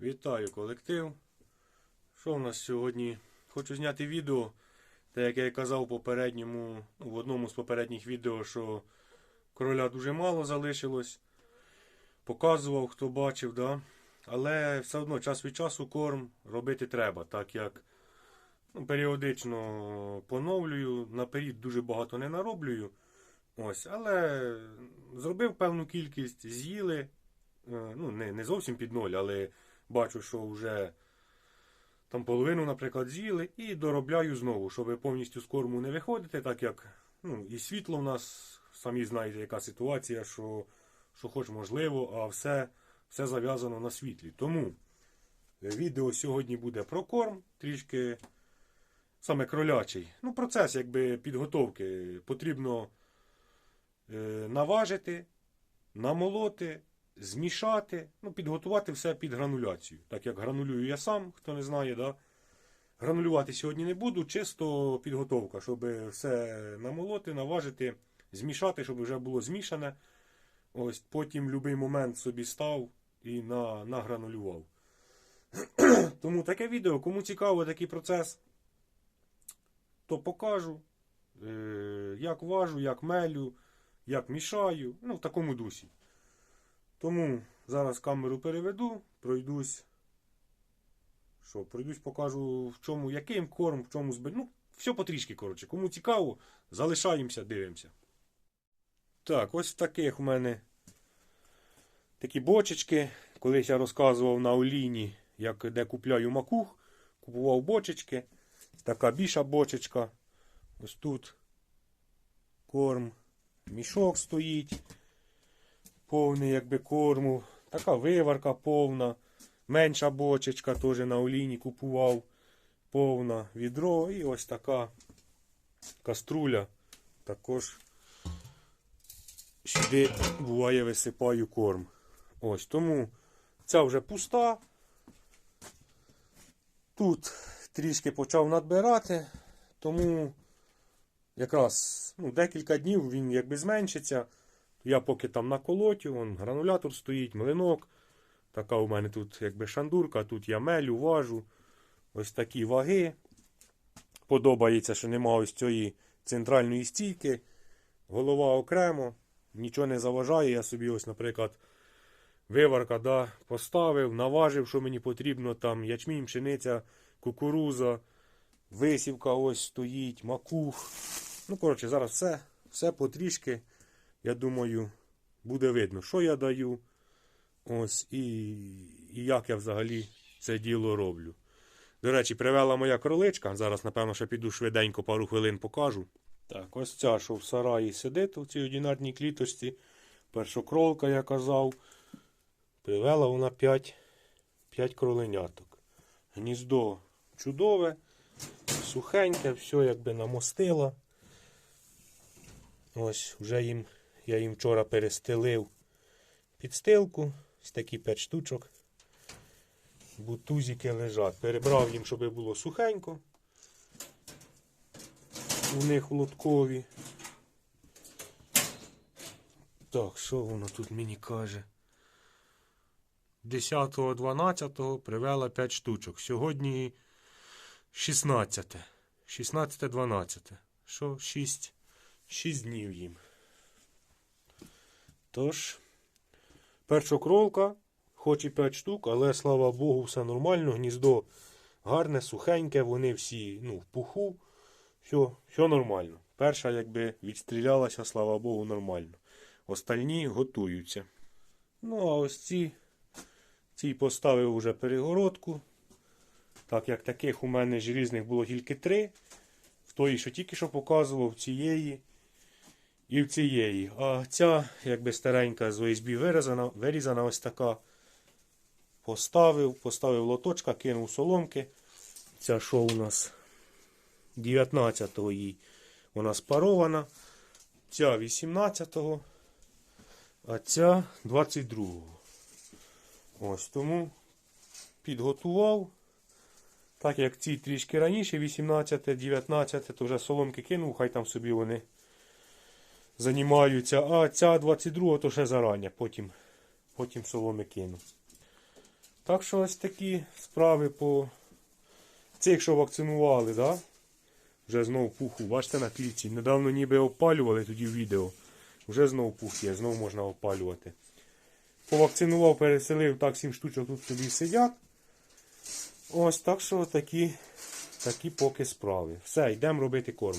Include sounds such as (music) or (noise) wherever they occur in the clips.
Вітаю колектив. Що в нас сьогодні? Хочу зняти відео, те, як я казав в попередньому, в одному з попередніх відео, що короля дуже мало залишилось. Показував, хто бачив, да? але все одно час від часу корм робити треба, так як ну, періодично поновлюю, наперед дуже багато не нароблюю. Ось, але зробив певну кількість, з'їли. Е, Ну, не, не зовсім під ноль, але бачу, що вже там половину, наприклад, з'їли, і доробляю знову, щоб повністю з корму не виходити, так як ну, і світло в нас, самі знаєте, яка ситуація, що, що хоч можливо, а все, все зав'язано на світлі. Тому відео сьогодні буде про корм, трішки саме кролячий. Ну, процес якби підготовки потрібно е, наважити, намолоти, змішати, ну, підготувати все під грануляцію. Так як гранулюю я сам, хто не знає, да? гранулювати сьогодні не буду, чисто підготовка, щоб все намолоти, наважити, змішати, щоб вже було змішане. Ось потім будь-який момент собі став і на, награнулював. (clears throat) Тому таке відео, кому цікаво такий процес, то покажу, е, як важу, як мелю, як мішаю, ну в такому дусі. Тому зараз камеру переведу, пройдусь. Що, пройдусь, покажу, в чому, яким корм, в чому зберіг. Ну, все потрішки, коротше. Кому цікаво, залишаємося, дивимося. Так, ось в таких у мене такі бочечки. Колись я розказував на Оліні, як де купляю макух. Купував бочечки. Така більша бочечка. Ось тут корм. Мішок стоїть повний якби корму. Така виварка повна. Менша бочечка теж на оліні купував. Повна відро. І ось така каструля. Також сюди буває висипаю корм. Ось тому ця вже пуста. Тут трішки почав надбирати, тому якраз ну, декілька днів він якби зменшиться. Я поки там на колоті, вон гранулятор стоїть, млинок. Така у мене тут якби шандурка, тут я мелю, важу. Ось такі ваги. Подобається, що нема ось цієї центральної стійки. Голова окремо, нічого не заважає. Я собі ось, наприклад, виварка да, поставив, наважив, що мені потрібно. Там ячмінь, пшениця, кукуруза, висівка ось стоїть, макух. Ну, коротше, зараз все, все потрішки я думаю, буде видно, що я даю. Ось, і, і як я взагалі це діло роблю. До речі, привела моя кроличка. Зараз, напевно, ще піду швиденько пару хвилин покажу. Так, ось ця, що в сараї сидить у цій одинарній кліточці. Першокролка, я казав. Привела вона 5, 5 кроленяток. Гніздо чудове, сухеньке, все якби намостила. Ось, вже їм я їм вчора перестелив підстилку. Ось такі 5 штучок. Бутузики лежать. Перебрав їм, щоб було сухенько. У них лоткові. Так, що воно тут мені каже? 10-12 привела 5 штучок. Сьогодні 16. 16-12. Що? 6, 6 днів їм. Тож, першокролка, хоч і 5 штук, але слава Богу, все нормально. Гніздо гарне, сухеньке, вони всі ну, в пуху. Все, все нормально. Перша, якби відстрілялася, слава Богу, нормально. Остальні готуються. Ну, а ось ці, ці поставив уже перегородку. Так як таких у мене ж різних було тільки три. В тої, що тільки що показував, цієї і в цієї. А ця, якби старенька з ОСБ вирізана, вирізана ось така. Поставив, поставив лоточка, кинув соломки. Ця що у нас 19-го їй вона спарована. Ця 18-го, а ця 22-го. Ось тому підготував. Так як ці трішки раніше, 18, 19, то вже соломки кинув, хай там собі вони займаються. А ця 22 то ще зарання, потім, потім соломи кину. Так що ось такі справи по цих, що вакцинували, да? Вже знов пуху. Бачите на клітці. Недавно ніби опалювали тоді відео. Вже знов пух є, знов можна опалювати. Повакцинував, переселив, так 7 штучок тут собі сидять. Ось так що такі, такі поки справи. Все, йдемо робити корм.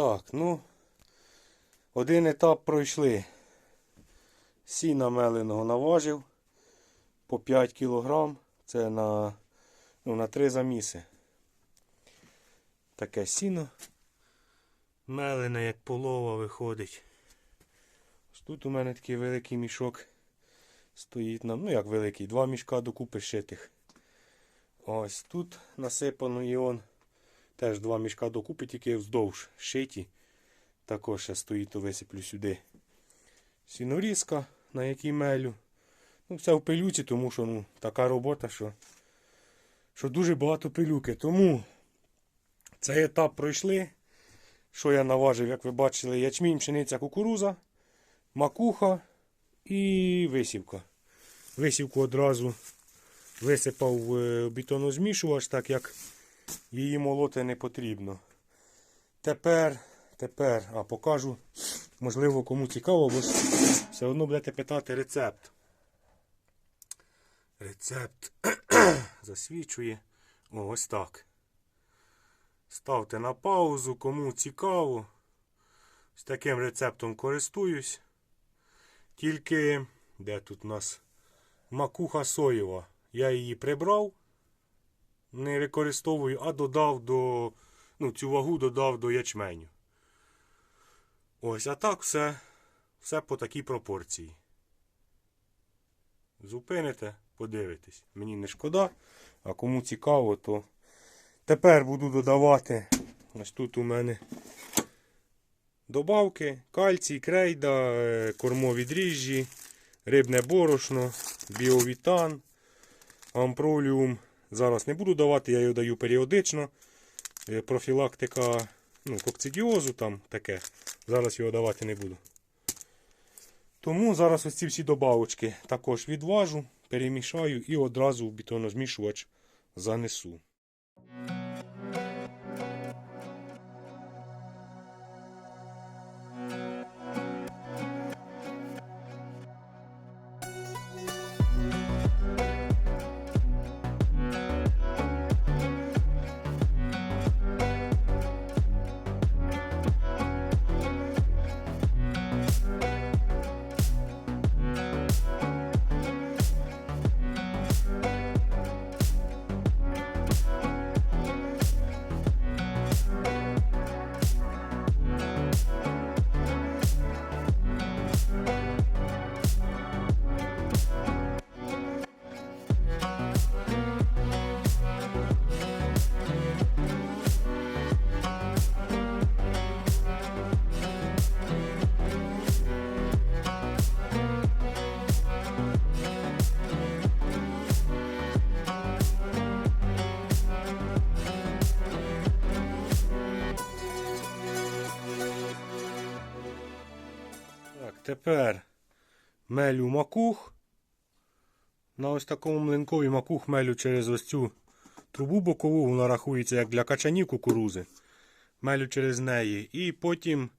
Так, ну. Один етап пройшли. Сіна меленого наважив по 5 кг. Це на, ну, на 3 заміси. Таке сіно. Мелене, як полова виходить. Ось Тут у мене такий великий мішок стоїть нам. Ну як великий, два мішка докупи шитих. Ось тут насипано і он. Теж два мішка докупи, тільки вздовж шиті. Також ще стоїть, то висиплю сюди. Сінорізка, на якій мелю. Ну, все в пилюці, тому що ну, така робота, що, що дуже багато пилюки. Тому цей етап пройшли. Що я наважив, як ви бачили, ячмінь, пшениця, кукуруза, макуха і висівка. Висівку одразу висипав в бетонозмішувач, так як її молоти не потрібно. Тепер, тепер, а покажу, можливо, кому цікаво, бо все одно будете питати рецепт. Рецепт (clears throat) засвічує. Ось так. Ставте на паузу, кому цікаво. З таким рецептом користуюсь. Тільки, де тут у нас макуха соєва. Я її прибрав не використовую, а додав до. Ну, цю вагу додав до ячменю. Ось, а так все, все по такій пропорції. Зупините, подивитесь. Мені не шкода, а кому цікаво, то тепер буду додавати. Ось тут у мене добавки, кальцій, крейда, е, кормові дріжджі, рибне борошно, біовітан, ампроліум. Зараз не буду давати, я його даю періодично. Е, Профілактика ну, кокцидіозу там таке. Зараз його давати не буду. Тому зараз ось ці всі добавочки також відважу, перемішаю і одразу в бетонозмішувач занесу. Тепер мелю макух. На ось такому млинкові макух мелю через ось цю трубу бокову, вона рахується як для качанів кукурузи. Мелю через неї. І потім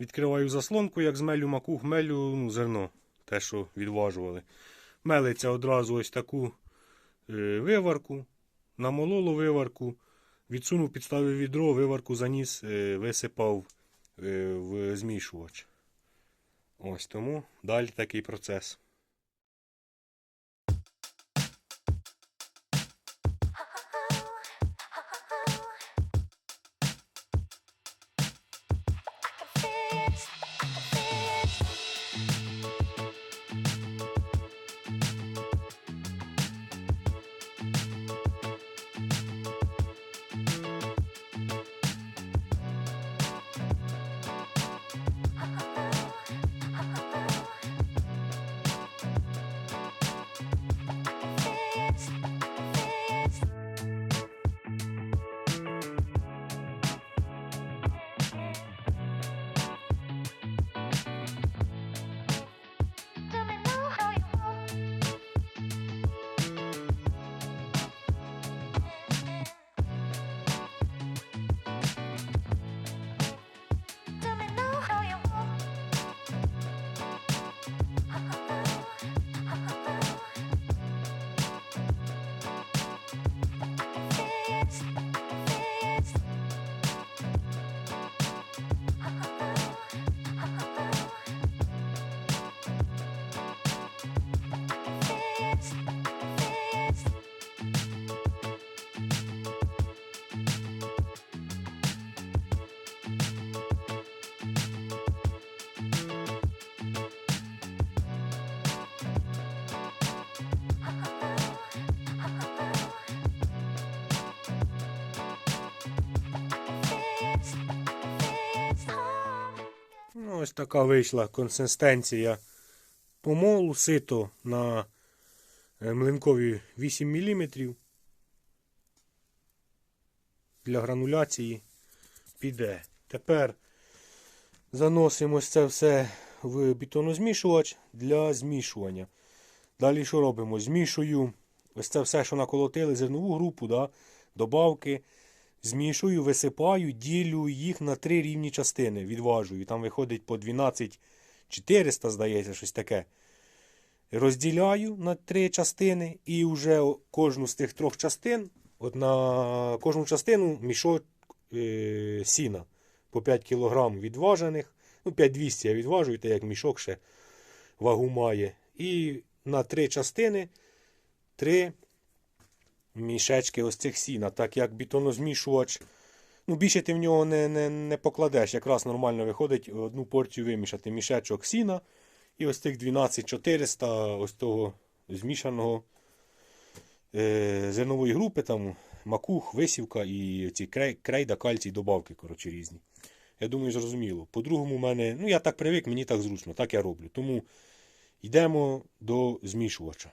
відкриваю заслонку, як з мелю макух, мелю ну, зерно, те, що відважували. Мелиться одразу ось таку е, виварку, намололо виварку, відсунув, підставив відро, виварку заніс, е, висипав е, в змішувач. Ось тому далі такий процес. Ось така вийшла консистенція помолу сито на е, млинкові 8 мм. Для грануляції піде. Тепер заносимо це все в бетонозмішувач для змішування. Далі що робимо? Змішую ось це все, що наколотили, зернову групу, да, добавки. Змішую, висипаю, ділю їх на три рівні частини, відважую. Там виходить по 12 400, здається, щось таке. Розділяю на три частини і вже кожну з тих трьох частин, от на кожну частину мішок е, сіна по 5 кг відважених. Ну, 5200 я відважую, те як мішок ще вагу має. І на три частини три мішечки ось цих сіна, так як бетонозмішувач. Ну, більше ти в нього не, не, не покладеш. Якраз нормально виходить одну порцію вимішати мішечок сіна. І ось тих 12400 ось того змішаного е, зернової групи, там макух, висівка і ці крей, крейда, кальцій, добавки, коротше, різні. Я думаю, зрозуміло. По-другому, в мене, ну я так привик, мені так зручно, так я роблю. Тому йдемо до змішувача.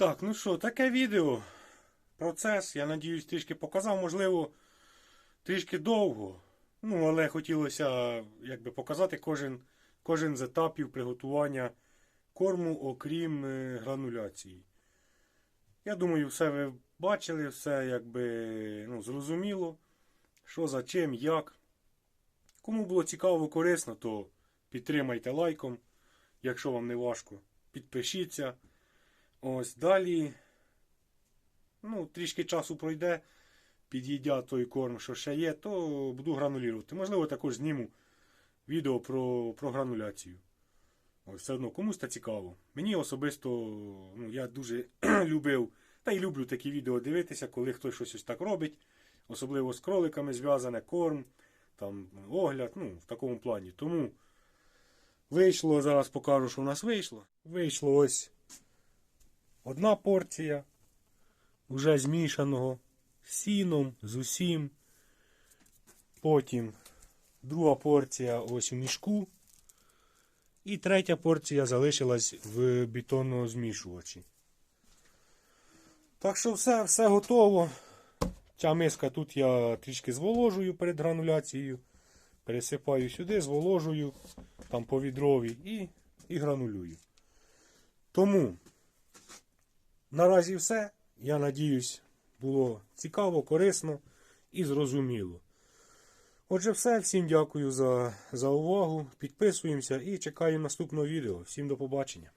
Так, ну що, таке відео. Процес, я надіюсь, трішки показав, можливо, трішки довго. Ну, але хотілося якби показати кожен, кожен з етапів приготування корму, окрім е, грануляції. Я думаю, все ви бачили, все якби ну, зрозуміло, що за чим, як. Кому було цікаво, корисно, то підтримайте лайком. Якщо вам не важко, підпишіться. Ось далі. Ну, трішки часу пройде, під'їдять той корм, що ще є, то буду гранулювати. Можливо, також зніму відео про, про грануляцію. Ось все одно комусь це цікаво. Мені особисто, ну, я дуже (clears throat) любив, та й люблю такі відео дивитися, коли хтось щось ось так робить. Особливо з кроликами зв'язане, корм, там огляд, ну, в такому плані. Тому вийшло, зараз покажу, що в нас вийшло. Вийшло ось одна порція, вже змішаного з сіном, з усім. Потім друга порція ось у мішку. І третя порція залишилась в бетонному змішувачі. Так що все, все готово. Ця миска тут я трішки зволожую перед грануляцією. Пересипаю сюди, зволожую там по відрові і, і гранулюю. Тому наразі все. Я надіюсь, було цікаво, корисно і зрозуміло. Отже, все. Всім дякую за, за увагу. Підписуємося і чекаємо наступного відео. Всім до побачення.